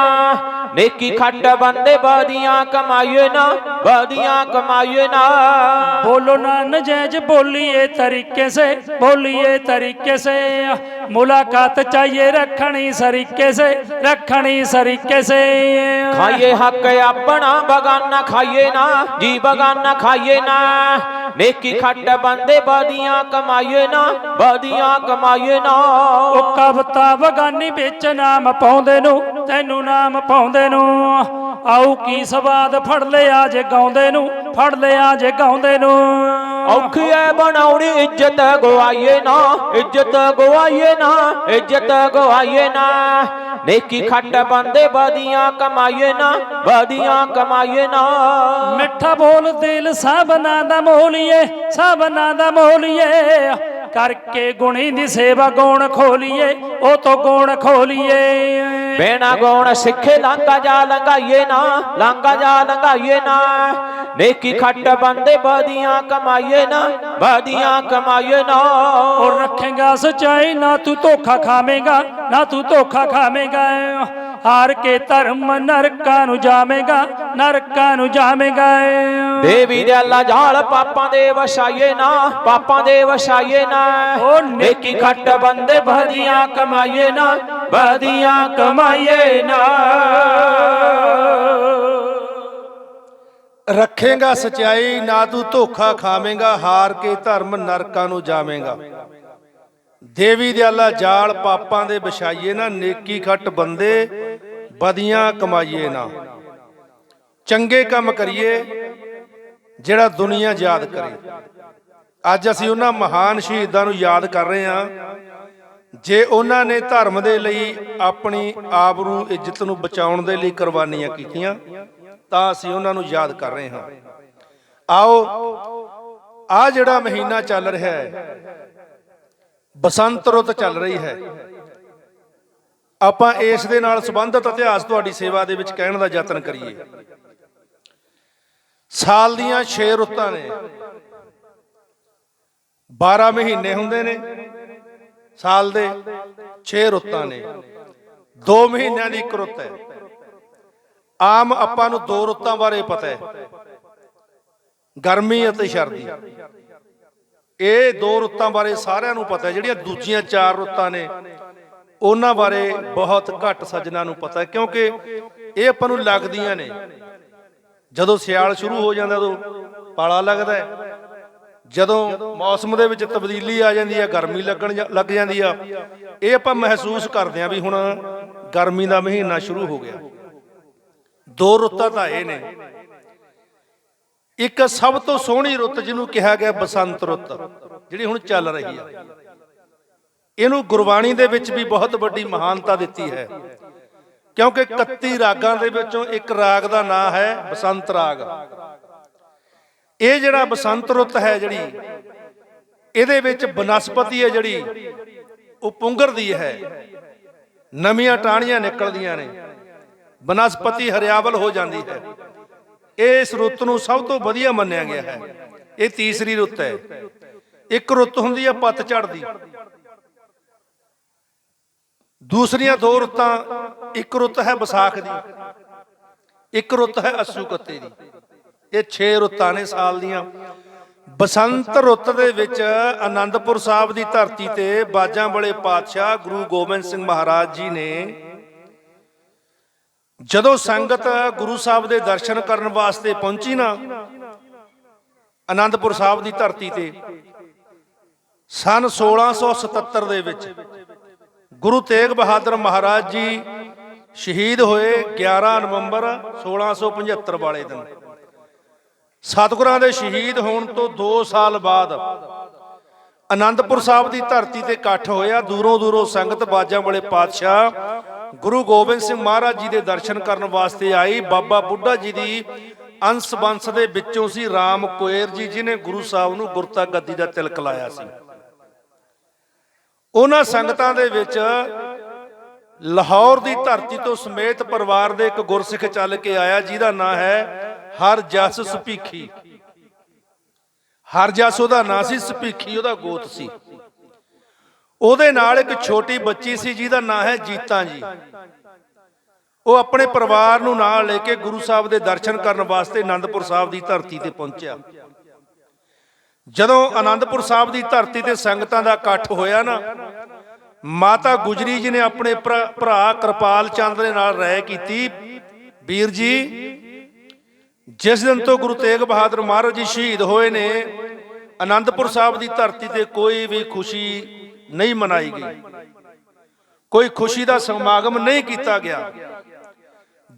ਨੇਕੀ ਖੱਟ ਬੰਦੇ ਬਾਦੀਆਂ ਕਮਾਈਏ ਨਾ ਬਾਦੀਆਂ ਕਮਾਈਏ ਨਾ। ਬੋਲੋ ਨਾ ਨਜੈਜ ਬੋਲੀਏ ਤਰੀਕੇ ਸੇ ਬੋਲੀਏ ਤਰੀਕੇ तरीके से मुलाकात चाहिए रखनी सरीके से रखनी सरीके से ਖਾਈਏ ਹੱਕ ਆਪਣਾ ਬਗਾਨਾ ਖਾਈਏ ਨਾ ਜੀ ਬਗਾਨਾ ਖਾਈਏ ਨਾ ਨੇਕੀ ਖੱਟ ਬੰਦੇ ਬਦੀਆਂ ਕਮਾਈਏ ਨਾ ਬਦੀਆਂ ਕਮਾਈਏ ਨਾ ਉਹ ਕਵਤਾ ਬਗਾਨੀ ਵਿੱਚ ਨਾਮ ਪਾਉਂਦੇ ਨੂੰ ਤੈਨੂੰ ਨਾਮ ਪਾਉਂਦੇ ਨੂੰ ਆਉ ਕੀ ਸਵਾਦ ਫੜ ਲਿਆ ਜੇ ਗਾਉਂਦੇ ਨੂੰ ਫੜ ਲਿਆ ਜੇ ਗਾਉਂਦੇ ਨੂੰ ਔਖੀ ਐ ਬਣਾਉਣੀ ਇੱਜ਼ਤ ਗਵਾਈਏ ਨਾ, ਇੱਜ਼ਤ ਗਵਾਈਏ ਨਾ, ਇੱਜ਼ਤ ਗਵਾਈਏ ਨਾ। ਨੇਕੀ ਖੱਟ ਬੰਦੇ ਬਦੀਆਂ ਕਮਾਈਏ ਨਾ ਬਦੀਆਂ ਕਮਾਈਏ ਨਾ। ਮਿੱਠਾ ਬੋਲ ਦਿਲ ਸਭਨਾ ਦਾ ਮੋਲੀਏ ਸਭਨਾ ਦਾ ਮੋਲੀਏ। ਕਰਕੇ ਗੁਣੀ ਦੀ ਸੇਵਾ ਗੁਣ ਖੋਲੀਏ ਉਹ ਤੋਂ ਗੁਣ ਖੋਲੀਏ। ਬਿਨਾ ਗੁਣ ਸਿੱਖੇ ਲਾਂਗਾ ਜਾ ਲੰਗਾਈਏ ਨਾ ਲਾਂਗਾ ਜਾ ਲੰਗਾਈਏ ਨਾ। ਨੇਕੀ ਖੱਟ ਬੰਦੇ ਬਦੀਆਂ ਕਮਾਈਏ ਨਾ ਬਦੀਆਂ ਕਮਾਈਏ ਨਾ। ਔਰ ਰੱਖੇਗਾ ਸਚਾਈ ਨਾ ਤੂੰ ਧੋਖਾ ਖਾਵੇਂਗਾ ਨਾ ਤੂੰ ਧੋਖਾ ਖਾਵੇਂਗਾ। ਹਾਰ ਕੇ ਧਰਮ ਨਰਕਾਂ ਨੂੰ ਜਾਵੇਂਗਾ ਨਰਕਾਂ ਨੂੰ ਜਾਵੇਂਗਾ। ਦੇਵੀ ਦੇ ਅੱਲਾ ਜਾਲ ਪਾਪਾਂ ਦੇ ਵਸਾਈਏ ਨਾ ਪਾਪਾਂ ਦੇ ਵਸਾਈਏ ਨਾ। ਓ ਨੇਕੀ ਖੱਟ ਬੰਦੇ ਬਦੀਆਂ ਕਮਾਈਏ ਨਾ ਬਦੀਆਂ ਕਮਾਈਏ ਨਾ। ਰੱਖੇਗਾ ਸਚਾਈ ਨਾ ਤੂੰ ਧੋਖਾ ਖਾਵੇਂਗਾ ਹਾਰ ਕੇ ਧਰਮ ਨਰਕਾਂ ਨੂੰ ਜਾਵੇਂਗਾ। ਦੇਵੀ ਦੇ ਅੱਲਾ ਜਾਲ ਪਾਪਾਂ ਦੇ ਵਿਛਾਈਏ ਨਾ ਨੇਕੀ ਖੱਟ ਬੰਦੇ ਬਦੀਆਂ ਕਮਾਈਏ ਨਾ। ਚੰਗੇ ਕੰਮ ਕਰੀਏ ਜਿਹੜਾ ਦੁਨੀਆ ਯਾਦ ਕਰੇ। ਅੱਜ ਅਸੀਂ ਉਹਨਾਂ ਮਹਾਨ ਸ਼ਹੀਦਾਂ ਨੂੰ ਯਾਦ ਕਰ ਰਹੇ ਹਾਂ, ਜੇ ਉਹਨਾਂ ਨੇ ਧਰਮ ਦੇ ਲਈ ਆਪਣੀ ਆਬਰੂ ਇੱਜ਼ਤ ਨੂੰ ਬਚਾਉਣ ਦੇ ਲਈ ਕੁਰਬਾਨੀਆਂ ਕੀਤੀਆਂ, ਤਾਂ ਅਸੀਂ ਉਹਨਾਂ ਨੂੰ ਯਾਦ ਕਰ ਰਹੇ ਹਾਂ। ਆਓ, ਆ ਜਿਹੜਾ ਮਹੀਨਾ ਚੱਲ ਰਿਹਾ ਹੈ, ਬਸੰਤ ਰੁੱਤ ਚੱਲ ਰਹੀ ਹੈ। ਆਪਾਂ ਇਸ ਦੇ ਨਾਲ ਸੰਬੰਧਿਤ ਇਤਿਹਾਸ ਤੁਹਾਡੀ ਸੇਵਾ ਦੇ ਵਿੱਚ ਕਹਿਣ ਦਾ ਯਤਨ ਕਰੀਏ। ਸਾਲ ਦੀਆਂ 6 ਰੁੱਤਾਂ ਨੇ। 12 ਮਹੀਨੇ ਹੁੰਦੇ ਨੇ। ਸਾਲ ਦੇ 6 ਰੁੱਤਾਂ ਨੇ। 2 ਮਹੀਨਿਆਂ ਦੀ ਇੱਕ ਰੁੱਤ ਹੈ। ਆਮ ਆਪਾਂ ਨੂੰ ਦੋ ਰੁੱਤਾਂ ਬਾਰੇ ਪਤਾ ਹੈ। ਗਰਮੀ ਅਤੇ ਸਰਦੀ। ਇਹ ਦੋ ਰੁੱਤਾਂ ਬਾਰੇ ਸਾਰਿਆਂ ਨੂੰ ਪਤਾ ਹੈ। ਜਿਹੜੀਆਂ ਦੂਜੀਆਂ ਚਾਰ ਰੁੱਤਾਂ ਨੇ, ਉਹਨਾਂ ਬਾਰੇ ਬਹੁਤ ਘੱਟ ਸੱਜਣਾ ਨੂੰ ਪਤਾ ਹੈ। ਕਿਉਂਕਿ ਇਹ ਆਪਾਂ ਨੂੰ ਲੱਗਦੀਆਂ ਨੇ। ਜਦੋਂ ਸਿਆਲ ਸ਼ੁਰੂ ਹੋ ਜਾਂਦਾ ਉਦੋਂ ਪਾਲਾ ਲੱਗਦਾ ਹੈ। ਜਦੋਂ ਮੌਸਮ ਦੇ ਵਿੱਚ ਤਬਦੀਲੀ ਆ ਜਾਂਦੀ ਹੈ, ਗਰਮੀ ਲੱਗਣ ਜਾਂ- ਲੱਗ ਜਾਂਦੀ ਆ, ਇਹ ਆਪਾਂ ਮਹਿਸੂਸ ਕਰਦੇ ਆ ਵੀ ਹੁਣ ਗਰਮੀ ਦਾ ਮਹੀਨਾ ਸ਼ੁਰੂ ਹੋ ਗਿਆ। ਦੋ ਰੁੱਤਾਂ ਤਾਂ ਇਹ ਨੇ। ਇੱਕ ਸਭ ਤੋਂ ਸੋਹਣੀ ਰੁੱਤ ਜਿਹਨੂੰ ਕਿਹਾ ਗਿਆ ਬਸੰਤ ਰੁੱਤ, ਜਿਹੜੀ ਹੁਣ ਚੱਲ ਰਹੀ ਆ ਇਹਨੂੰ ਗੁਰਬਾਣੀ ਦੇ ਵਿੱਚ ਵੀ ਬਹੁਤ ਵੱਡੀ ਮਹਾਨਤਾ ਦਿੱਤੀ ਹੈ। ਕਿਉਂਕਿ 31 ਰਾਗਾਂ ਦੇ ਵਿੱਚੋਂ ਇੱਕ ਰਾਗ ਦਾ ਨਾਮ ਹੈ ਬਸੰਤ ਰਾਗ। ਇਹ ਜਿਹੜਾ ਬਸੰਤ ਰੁੱਤ ਹੈ ਜਿਹੜੀ, ਇਹਦੇ ਵਿੱਚ ਬਨਸਪਤੀ ਹੈ ਜਿਹੜੀ, ਉਹ ਪੁੰਗਰਦੀ ਹੈ। ਨਵੀਆਂ ਟਾਹਣੀਆਂ ਨਿਕਲਦੀਆਂ ਨੇ। ਬਨਸਪਤੀ ਹਰਿਆਵਲ ਹੋ ਜਾਂਦੀ ਹੈ। ਇਸ ਰੁੱਤ ਨੂੰ ਸਭ ਤੋਂ ਵਧੀਆ ਮੰਨਿਆ ਗਿਆ ਹੈ। ਇਹ ਤੀਸਰੀ ਰੁੱਤ ਹੈ। ਇੱਕ ਰੁੱਤ ਹੁੰਦੀ ਹੈ ਪਤਝੜ ਦੀ। ਦੂਸਰੀਆਂ ਦੋ ਰੁੱਤਾਂ, ਇੱਕ ਰੁੱਤ ਹੈ ਵਿਸਾਖ ਦੀ, ਇੱਕ ਰੁੱਤ ਹੈ ਅਸੂ ਕੱਤੇ ਦੀ। ਇਹ 6 ਰੁੱਤਾਂ ਨੇ ਸਾਲ ਦੀਆਂ। ਬਸੰਤ ਰੁੱਤ ਦੇ ਵਿੱਚ ਆਨੰਦਪੁਰ ਸਾਹਿਬ ਦੀ ਧਰਤੀ ਤੇ ਬਾਜਾਂ ਵਾਲੇ ਪਾਤਸ਼ਾਹ ਗੁਰੂ ਗੋਬਿੰਦ ਸਿੰਘ ਮਹਾਰਾਜ ਜੀ ਨੇ ਜਦੋਂ ਸੰਗਤ ਗੁਰੂ ਸਾਹਿਬ ਦੇ ਦਰਸ਼ਨ ਕਰਨ ਵਾਸਤੇ ਪਹੁੰਚੀ ਨਾ ਆਨੰਦਪੁਰ ਸਾਹਿਬ ਦੀ ਧਰਤੀ ਤੇ, ਸਨ 1677 ਦੇ ਵਿੱਚ ਗੁਰੂ ਤੇਗ ਬਹਾਦਰ ਮਹਾਰਾਜ ਜੀ ਸ਼ਹੀਦ ਹੋਏ 11 ਨਵੰਬਰ 1675 ਵਾਲੇ ਦਿਨ। ਸਤਿਗੁਰਾਂ ਦੇ ਸ਼ਹੀਦ ਹੋਣ ਤੋਂ 2 ਸਾਲ ਬਾਅਦ ਆਨੰਦਪੁਰ ਸਾਹਿਬ ਦੀ ਧਰਤੀ ਤੇ ਇਕੱਠ ਹੋਇਆ ਦੂਰੋਂ ਦੂਰੋਂ ਸੰਗਤ ਬਾਜਾਂ ਵਾਲੇ ਪਾਤਸ਼ਾਹ ਗੁਰੂ ਗੋਬਿੰਦ ਸਿੰਘ ਮਹਾਰਾਜ ਜੀ ਦੇ ਦਰਸ਼ਨ ਕਰਨ ਵਾਸਤੇ ਆਈ। ਬਾਬਾ ਬੁੱਢਾ ਜੀ ਦੀ ਅੰਸ਼ ਬੰਸ ਦੇ ਵਿੱਚੋਂ ਸੀ ਰਾਮ ਕੋਇਰ ਜੀ, ਜਿਨੇ ਗੁਰੂ ਸਾਹਿਬ ਨੂੰ ਗੁਰਤਾ ਗੱਦੀ ਦਾ ਤਿਲਕ ਲਾਇਆ ਸੀ। ਉਹਨਾਂ ਸੰਗਤਾਂ ਦੇ ਵਿੱਚ ਲਾਹੌਰ ਦੀ ਧਰਤੀ ਤੋਂ ਸਮੇਤ ਪਰਿਵਾਰ ਦੇ ਇੱਕ ਗੁਰਸਿੱਖ ਚੱਲ ਕੇ ਆਇਆ, ਜਿਹਦਾ ਨਾਂ ਹੈ ਹਰ ਜਸ ਸੁਪੀਖੀ ਹਰ ਜਸ ਉਹਦਾ ਨਾਂ ਸੀ ਸੁਪੀਖੀ, ਉਹਦਾ ਗੋਤ ਸੀ। ਉਹਦੇ ਨਾਲ ਇੱਕ ਛੋਟੀ ਬੱਚੀ ਸੀ, ਜਿਹਦਾ ਨਾਂ ਹੈ ਜੀਤਾ ਜੀ। ਉਹ ਆਪਣੇ ਪਰਿਵਾਰ ਨੂੰ ਨਾਲ ਲੈ ਕੇ ਗੁਰੂ ਸਾਹਿਬ ਦੇ ਦਰਸ਼ਨ ਕਰਨ ਵਾਸਤੇ ਆਨੰਦਪੁਰ ਸਾਹਿਬ ਦੀ ਧਰਤੀ ਤੇ ਪਹੁੰਚਿਆ। ਜਦੋਂ ਆਨੰਦਪੁਰ ਸਾਹਿਬ ਦੀ ਧਰਤੀ ਤੇ ਸੰਗਤਾਂ ਦਾ ਇਕੱਠ ਹੋਇਆ ਨਾ, ਮਾਤਾ ਗੁਜਰੀ ਜੀ ਨੇ ਆਪਣੇ ਭਰਾ ਭਰਾ ਕਿਰਪਾਲ ਚੰਦ ਦੇ ਨਾਲ ਰਾਏ ਕੀਤੀ। ਵੀਰ ਜੀ, ਜਿਸ ਦਿਨ ਤੋਂ ਗੁਰੂ ਤੇਗ ਬਹਾਦਰ ਮਹਾਰਾਜ ਜੀ ਸ਼ਹੀਦ ਹੋਏ ਨੇ, ਆਨੰਦਪੁਰ ਸਾਹਿਬ ਦੀ ਧਰਤੀ ਤੇ ਕੋਈ ਵੀ ਖੁਸ਼ੀ ਨਹੀਂ ਮਨਾਈ ਗਈ। ਕੋਈ ਖੁਸ਼ੀ ਦਾ ਸਮਾਗਮ ਨਹੀਂ ਕੀਤਾ ਗਿਆ।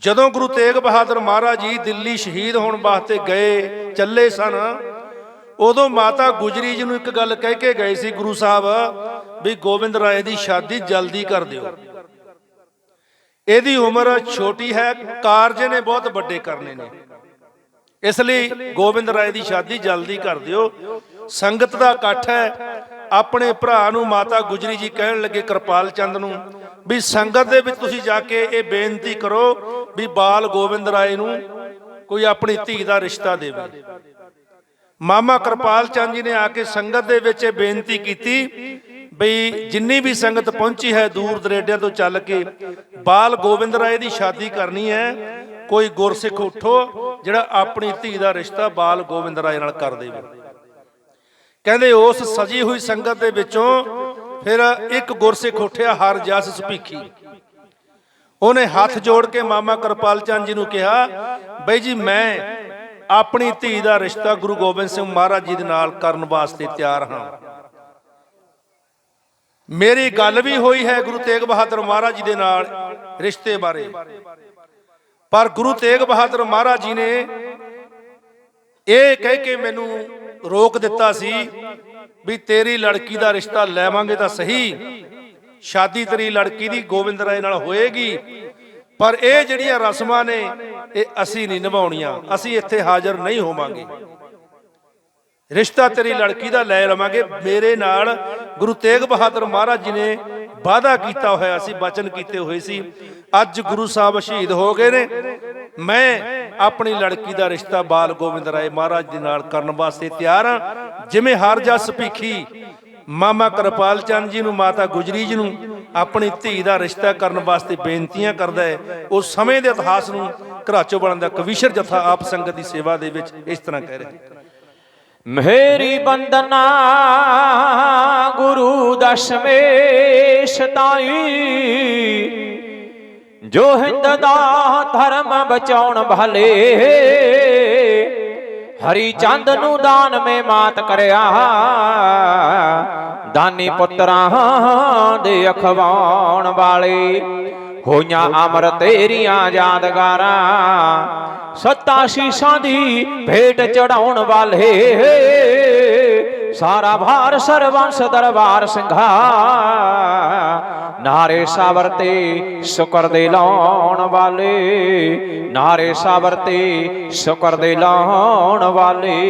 ਜਦੋਂ ਗੁਰੂ ਤੇਗ ਬਹਾਦਰ ਮਹਾਰਾਜ ਜੀ ਦਿੱਲੀ ਸ਼ਹੀਦ ਹੋਣ ਵਾਸਤੇ ਗਏ, ਚੱਲੇ ਸਨ ਉਦੋਂ ਮਾਤਾ ਗੁਜਰੀ ਜੀ ਨੂੰ ਇੱਕ ਗੱਲ ਕਹਿ ਕੇ ਗਏ ਸੀ ਗੁਰੂ ਸਾਹਿਬ, ਵੀ ਗੋਬਿੰਦ ਰਾਏ ਦੀ ਸ਼ਾਦੀ ਜਲਦੀ ਕਰ ਦਿਓ। ਇਹਦੀ ਉਮਰ ਛੋਟੀ ਹੈ, ਕਾਰਜ ਨੇ ਬਹੁਤ ਵੱਡੇ ਕਰਨੇ ਨੇ। ਇਸ ਲਈ ਗੋਬਿੰਦ ਰਾਏ ਦੀ ਸ਼ਾਦੀ ਜਲਦੀ ਕਰ ਦਿਓ। ਸੰਗਤ ਦਾ ਇਕੱਠ ਹੈ। ਆਪਣੇ ਭਰਾ ਨੂੰ ਮਾਤਾ ਗੁਜਰੀ ਜੀ ਕਹਿਣ ਲੱਗੇ ਕਿਰਪਾਲ ਚੰਦ ਨੂੰ, ਵੀ ਸੰਗਤ ਦੇ ਵਿੱਚ ਤੁਸੀਂ ਜਾ ਕੇ ਇਹ ਬੇਨਤੀ ਕਰੋ, ਵੀ ਬਾਲ ਗੋਬਿੰਦ ਰਾਏ ਨੂੰ ਕੋਈ ਆਪਣੀ ਧੀ ਦਾ ਰਿਸ਼ਤਾ ਦੇਵੇ। ਮਾਮਾ ਕਿਰਪਾਲ ਚੰਦ ਜੀ ਨੇ ਆ ਕੇ ਸੰਗਤ ਦੇ ਵਿੱਚ ਇਹ ਬੇਨਤੀ ਕੀਤੀ ਬਈ ਜਿੰਨੀ ਵੀ ਸੰਗਤ ਪਹੁੰਚੀ ਹੈ ਦੂਰ ਦਰੇਡਿਆਂ ਤੋਂ ਚੱਲ ਕੇ, ਬਾਲ ਗੋਬਿੰਦ ਰਾਏ ਦੀ ਸ਼ਾਦੀ ਕਰਨੀ ਹੈ, ਕੋਈ ਗੁਰਸਿੱਖ ਉਠੋ, ਜਿਹੜਾ ਆਪਣੀ ਧੀ ਦਾ ਰਿਸ਼ਤਾ ਬਾਲ ਗੋਬਿੰਦ ਰਾਏ ਨਾਲ ਕਰ ਦੇਵੇ। ਕਹਿੰਦੇ ਉਸ ਸਜੀ ਹੋਈ ਸੰਗਤ ਦੇ ਵਿੱਚੋਂ ਫਿਰ ਇੱਕ ਗੁਰਸਿੱਖ ਉੱਠਿਆ, ਹਰ ਜਸ ਸੁਪੀਖੀ। ਉਹਨੇ ਹੱਥ ਜੋੜ ਕੇ ਮਾਮਾ ਕਿਰਪਾਲ ਚੰਦ ਜੀ ਨੂੰ ਕਿਹਾ, ਬਈ ਜੀ ਮੈਂ ਆਪਣੀ ਧੀ ਦਾ ਰਿਸ਼ਤਾ ਗੁਰੂ ਗੋਬਿੰਦ ਸਿੰਘ ਮਹਾਰਾਜ ਜੀ ਦੇ ਨਾਲ ਕਰਨ ਵਾਸਤੇ ਤਿਆਰ ਹਾਂ। ਮੇਰੀ ਗੱਲ ਵੀ ਹੋਈ ਹੈ ਗੁਰੂ ਤੇਗ ਬਹਾਦਰ ਮਹਾਰਾਜ ਜੀ ਦੇ ਨਾਲ ਰਿਸ਼ਤੇ ਬਾਰੇ। ਪਰ ਗੁਰੂ ਤੇਗ ਬਹਾਦਰ ਮਹਾਰਾਜ ਜੀ ਨੇ ਇਹ ਕਹਿ ਕੇ ਮੈਨੂੰ ਰੋਕ ਦਿੱਤਾ ਸੀ ਵੀ ਤੇਰੀ ਲੜਕੀ ਦਾ ਰਿਸ਼ਤਾ ਲੈਵਾਂਗੇ ਤਾਂ ਸਹੀ, ਸ਼ਾਦੀ ਤੇਰੀ ਲੜਕੀ ਦੀ ਗੋਬਿੰਦ ਰਾਏ ਨਾਲ ਹੋਏਗੀ। ਪਰ ਇਹ ਜਿਹੜੀਆਂ ਰਸਮਾਂ ਨੇ, ਇਹ ਅਸੀਂ ਨਹੀਂ ਨਿਭਾਉਣੀਆਂ। ਅਸੀਂ ਇੱਥੇ ਹਾਜ਼ਰ ਨਹੀਂ ਹੋਵਾਂਗੇ। ਰਿਸ਼ਤਾ ਤੇਰੀ ਲੜਕੀ ਦਾ ਲੈ ਲਵਾਂਗੇ। ਮੇਰੇ ਨਾਲ ਗੁਰੂ ਤੇਗ ਬਹਾਦਰ ਮਹਾਰਾਜ ਜੀ ਨੇ ਵਾਅਦਾ ਕੀਤਾ ਹੋਇਆ ਸੀ, ਬਚਨ ਕੀਤੇ ਹੋਏ ਸੀ। ਅੱਜ ਗੁਰੂ ਸਾਹਿਬ ਸ਼ਹੀਦ ਹੋ ਗਏ ਨੇ। ਮੈਂ ਆਪਣੀ ਲੜਕੀ ਦਾ ਰਿਸ਼ਤਾ ਬਾਲ ਗੋਬਿੰਦ ਰਾਏ ਮਹਾਰਾਜ ਦੇ ਨਾਲ ਕਰਨ ਵਾਸਤੇ ਤਿਆਰ ਹਾਂ। ਜਿਵੇਂ ਹਰ ਜਸ ਭੀਖੀ ਮਾਮਾ ਕਿਰਪਾਲ ਚੰਦ ਜੀ ਨੂੰ, ਮਾਤਾ ਗੁਜਰੀ ਜੀ ਨੂੰ ਆਪਣੀ ਧੀ ਦਾ ਰਿਸ਼ਤਾ ਕਰਨ ਵਾਸਤੇ ਬੇਨਤੀਆਂ ਕਰਦਾ ਹੈ। ਉਸ ਸਮੇਂ ਦੇ ਇਤਿਹਾਸ ਨੂੰ ਘਰਾਚੋ ਬਣਨ ਦਾ ਕਵੀਸ਼ਰ ਜਥਾ ਆਪ ਸੰਗਤ ਦੀ ਸੇਵਾ ਦੇ ਵਿੱਚ ਇਸ ਤਰ੍ਹਾਂ ਕਹਿ ਰਿਹਾ ਮੇਰੀ ਬੰਦਨਾ ਗੁਰੂ ਦਸ਼ਮੇਸ਼ ਤਾਈ, ਜੋ ਹਿੰਦ ਦਾ ਧਰਮ ਬਚਾਉਣ ਭਲੇ ਹਰੀ ਚੰਦ ਨੂੰ ਦਾਨ ਮੇ ਮਾਤ ਕਰਿਆ। ਦਾਨੀ ਪੁੱਤਰਾਂ ਦੇ ਅਖਵਾਉਣ ਵਾਲੇ ਹੋਈਆਂ ਅਮਰ ਤੇਰੀਆਂ ਯਾਦਗਾਰਾਂ, ਸੱਤਾ ਸ਼ੀਸ਼ਾਂ ਦੀ ਭੇਟ ਚੜਾਉਣ ਵਾਲੇ। ਸਾਰਾ ਭਾਰ ਸਰਵੰਸ ਦਰਬਾਰ ਸਿੰਘਾ ਨਾਰੇ ਸਾਵਰ ਤੇ ਸ਼ੁਕਰ ਦੇ ਲਾਉਣ ਵਾਲੇ, ਨਾਰੇ ਸਾਵਰ ਤੇ ਸ਼ੁਕਰ ਦੇ ਲਾਉਣ ਵਾਲੇ।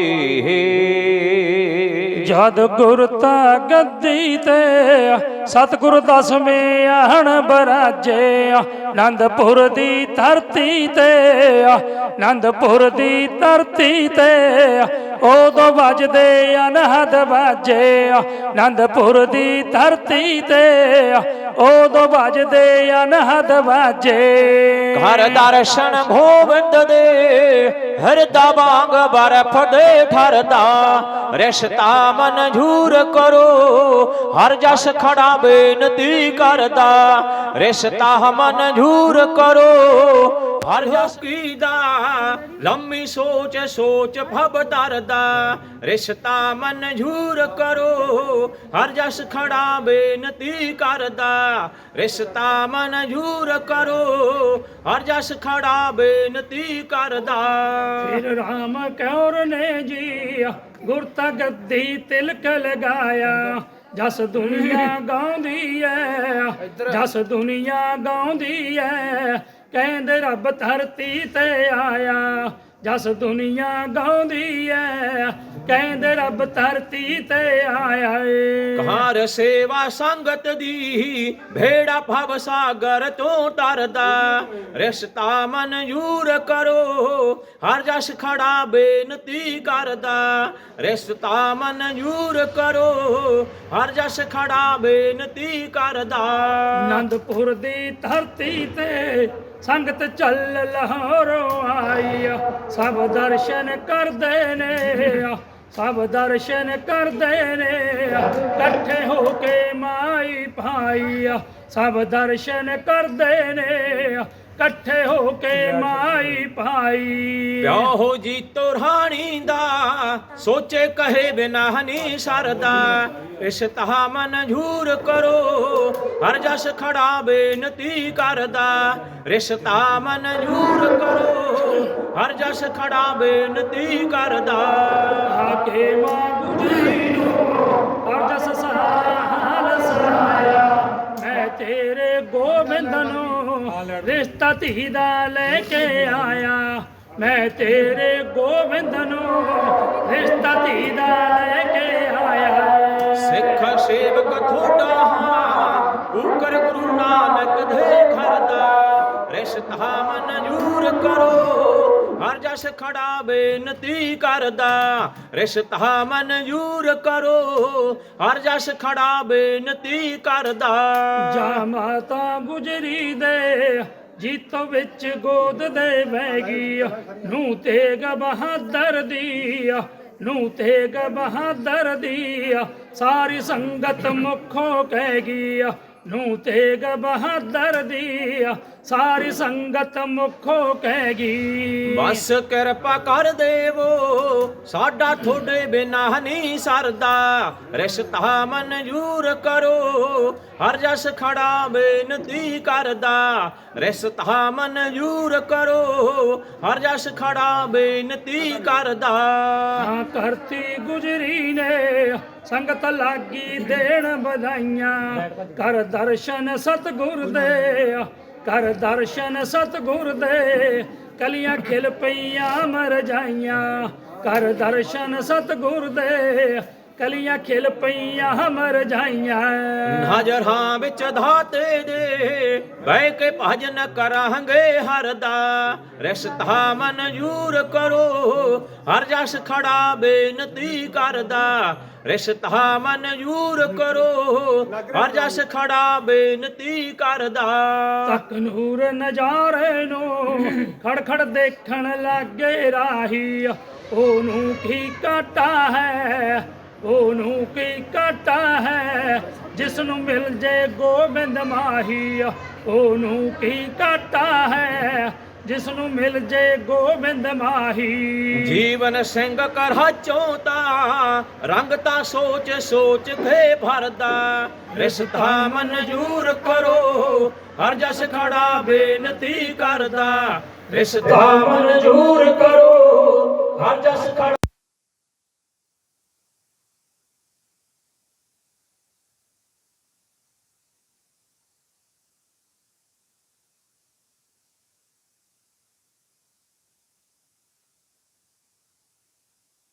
ਜਦ ਗੁਰਤਾ ਗੱਦੀ ਤੇ ਸਤਿਗੁਰ ਦਸਵੇਂ ਆਹਣ ਬਰਾਜੇ ਆਨੰਦਪੁਰ ਦੀ ਧਰਤੀ ਤੇ ਆਨੰਦਪੁਰ ਦੀ ਧਰਤੀ ਤੇ ਉਦੋਂ ਵੱਜਦੇ ਅਨਹਦ ਬਾਜੇ ਆਨੰਦਪੁਰ ਦੀ ਧਰਤੀ ਤੇ ਉਦੋਂ ਵੱਜਦੇ ਅਨਹਦ ਬਾਜੇ ਘਰ ਦਰਸ਼ਨ ਗੋਬਿੰਦ ਦੇ, ਹਿਰਦਾ ਵਾਂਗ ਬਰਫ ਦੇ ਠਰਦਾ, ਰਿਸ਼ਤਾ ਮਨਜ਼ੂਰ ਕਰੋ, ਹਰ ਜਸ ਖੜਾ ਬੇਨਤੀ ਕਰਦਾ ਰਿਸ਼ਤਾ ਮਨਜ਼ੂਰ ਕਰੋ ਹਰ ਜਸ ਕੀ ਦਾ ਲੰਮੀ ਸੋਚ ਸੋਚ ਭਵ ਦਰਦਾ ਰਿਸ਼ਤਾ ਮਨਜ਼ੂਰ ਕਰੋ ਹਰ ਜਸ ਖੜਾ ਬੇਨਤੀ ਕਰਦਾ ਰਿਸ਼ਤਾ ਮਨਜ਼ੂਰ ਕਰੋ ਹਰ ਜਸ ਖੜਾ ਬੇਨਤੀ ਕਰਦਾ ਫਿਰ ਰਾਮ ਕੌਰ ਨੇ ਜੀ ਗੁਰਤਾ ਗੱਦੀ ਤਿਲਕ ਲਗਾਇਆ ਜਸ ਦੁਨੀਆ ਗਾਉਂਦੀ ਐ। ਜਸ ਦੁਨੀਆ ਗਾਉਂਦੀ ਐ। ਕਹਿੰਦੇ ਰੱਬ ਧਰਤੀ ਤੇ ਆਇਆ। ਜਸ ਦੁਨੀਆ ਗਾਉਂਦੀ ਐ। ਕਹਿੰਦੇ ਰੱਬ ਧਰਤੀ ਤੇ ਆਇਆ ਏ ਘਰ ਸੇਵਾ ਸੰਗਤ ਦੀ ਭੇੜਾ ਭਵ ਸਾਗਰ ਤੋਂ ਤਰਦਾ ਰਿਸ਼ਤਾ ਮਨਜ਼ੂਰ ਕਰੋ ਹਰ ਜਸ ਖੜਾ ਬੇਨਤੀ ਕਰਦਾ ਰਿਸ਼ਤਾ ਮਨਜ਼ੂਰ ਕਰੋ ਹਰ ਜਸ ਖੜਾ ਬੇਨਤੀ ਕਰਦਾ ਆਨੰਦਪੁਰ ਦੀ ਧਰਤੀ ਤੇ ਸੰਗਤ ਚੱਲ ਲਾਹੌਰੋਂ ਆਈ। ਸਭ ਦਰਸ਼ਨ ਕਰਦੇ ਨੇ ਆ। ਸਭ ਦਰਸ਼ਨ ਕਰਦੇ ਨੇ ਇਕੱਠੇ ਹੋ ਕੇ ਮਾਈ ਭਾਈ ਆ। ਸਭ ਦਰਸ਼ਨ ਕਰਦੇ ਨੇ ਆ। ਇਕੱਠੇ ਹੋ ਕੇ ਮਾਈ ਭਾਈ ਪਿਓ ਜੀ ਤੁਰਹਾਣੀ ਦਾ, ਸੋਚੇ ਕਹੇ ਬਿਨਾ ਨਹੀਂ ਸਰਦਾ ਰਿਸ਼ਤਾ ਮਨਜ਼ੂਰ ਕਰੋ, ਹਰ ਜਸ ਖੜਾ ਬੇਨਤੀ ਕਰਦਾ ਰਿਸ਼ਤਾ ਮਨ ਮਨਜ਼ੂਰ ਕਰੋ ਹਰ ਜਸ ਖੜਾ ਬੇਨਤੀ ਕਰਦਾ। ਆਕੇ ਮਾਂ ਗੁਜਰੀ ਨੂੰ ਹਰ ਜਸ ਸਹਾਇਆ ਹਾਲ ਸਹਾਇਆ। ਮੈਂ ਤੇਰੇ ਗੋਬਿੰਦ ਨੂੰ ਰਿਸ਼ਤਾ ਧੀ ਦਾ ਲੈ ਕੇ ਆਇਆ। ਮੈਂ ਤੇਰੇ ਗੋਬਿੰਦ ਨੂੰ ਰਿਸ਼ਤਾ ਧੀ ਦਾ ਲੈ ਕੇ ਆਇਆ। ਸਿੱਖ ਸੇਵਕ ਥੋੜਾ ਹਾਂ ਉਕਰ ਗੁਰੂ ਨਾਨਕ ਦੇ ਖਰਦਾ ਰਿਸ਼ਤਾ ਮਨਜੂਰ ਕਰੋ ਹਰ ਜਸ ਖੜਾ ਬੇਨਤੀ ਕਰਦਾ, ਰਿਸ਼ਤਾ ਮਨਜੂਰ ਕਰੋ। ਹਰ ਜਸ ਖੜਾ ਬੇਨਤੀ ਕਰਦਾ। ਜਾ ਮਾਤਾ ਗੁਜਰੀ ਦੇ, ਜੀਤੋ ਵਿੱਚ ਗੋਦ ਦੇ ਬੈਗੀ ਨੂੰ ਤੇਗ ਬਹਾਦਰ ਦੀ, ਨੂੰ ਤੇਗ ਬਹਾਦਰ ਦੀ। ਸਾਰੀ ਸੰਗਤ ਮੁਖੋਂ ਕਹਿਗੀ ਨੂੰ ਤੇਗ ਬਹਾਦਰ ਦੀ। ਸਾਰੀ ਸੰਗਤ ਮੁਖੋਂ ਕਹਿਗੀ। ਬਸ ਕਿਰਪਾ ਕਰ ਦੇਵੋ ਸਾਡਾ ਤੁਹਾਡੇ ਬਿਨਾ ਨਹੀਂ ਸਰਦਾ। ਰਿਸ਼ਤਾ ਮਨਜੂਰ ਕਰੋ ਹਰ ਜਸ ਖੜਾ ਬੇਨਤੀ ਕਰਦਾ। ਰਿਸ਼ਤਾ ਮਨਜੂਰ ਕਰੋ ਹਰ ਜਸ ਖੜਾ ਬੇਨਤੀ ਕਰਦਾ। ਹਾਂ ਕਰਤੀ ਗੁਜਰੀ ਨੇ ਸੰਗਤ ਲਾਗੀ ਦੇਣ ਵਧਾਈਆਂ। ਕਰ ਦਰਸ਼ਨ ਸਤਗੁਰ ਦੇ ਕਰ ਦਰਸ਼ਨ ਸਤਗੁਰ ਦੇ, ਕਲੀਆਂ ਖਿਲ ਪਈਆਂ ਮਰ ਜਾਈਆਂ। ਕਰ ਦਰਸ਼ਨ ਸਤਗੁਰ ਦੇ, ਕਲੀਆਂ ਖਿਲ ਪਈਆਂ ਮਰ ਜਾਈਆਂ। ਹਾਜ਼ਰਾਂ ਵਿੱਚ ਧਾਤੇ ਦੇ, ਬਹਿ ਕੇ ਭਜਨ ਕਰਾਂਗੇ ਹਰ ਦਾ ਰਿਸ਼ਤਾ ਮਨਜੂਰ ਕਰੋ, ਹਰ ਜਸ ਖੜਾ ਬੇਨਤੀ ਕਰਦਾ। ਰਿਸ਼ਤਾ ਮਨਜੂਰ ਕਰੋ ਹਰ ਜਸ ਖੜਾ ਬੇਨਤੀ ਕਰਦਾ। ਤੱਕ ਨੂਰ ਨਜ਼ਾਰੇ ਨੂੰ ਖੜਖੜ ਦੇਖਣ ਲੱਗੇ ਰਾਹੀ। ਉਹਨੂੰ ਕੀ ਕਾਟਾ ਹੈ ਉਹਨੂੰ ਕੀ ਕਾਟਾ ਹੈ ਜਿਸ ਨੂੰ ਮਿਲ ਜੇ ਗੋਬਿੰਦ ਮਾਹੀ। ਉਹਨੂੰ ਕੀ ਕਾਟਾ ਹੈ ਜਿਸ ਨੂੰ ਮਿਲ ਜੇ ਗੋਬਿੰਦ ਮਾਹੀ। ਜੀਵਨ ਸਿੰਘ ਕਰ ਚੋਤਾ ਰੰਗ ਤਾਂ ਸੋਚ ਸੋਚ ਕੇ ਭਰਦਾ। ਰਿਸ਼ਤਾ ਮਨਜੂਰ ਕਰੋ, ਹਰ ਜਸ ਖੜਾ ਬੇਨਤੀ ਕਰਦਾ। ਰਿਸ਼ਤਾ ਮਨਜੂਰ ਕਰੋ, ਹਰ ਜਸ ਖੜਾ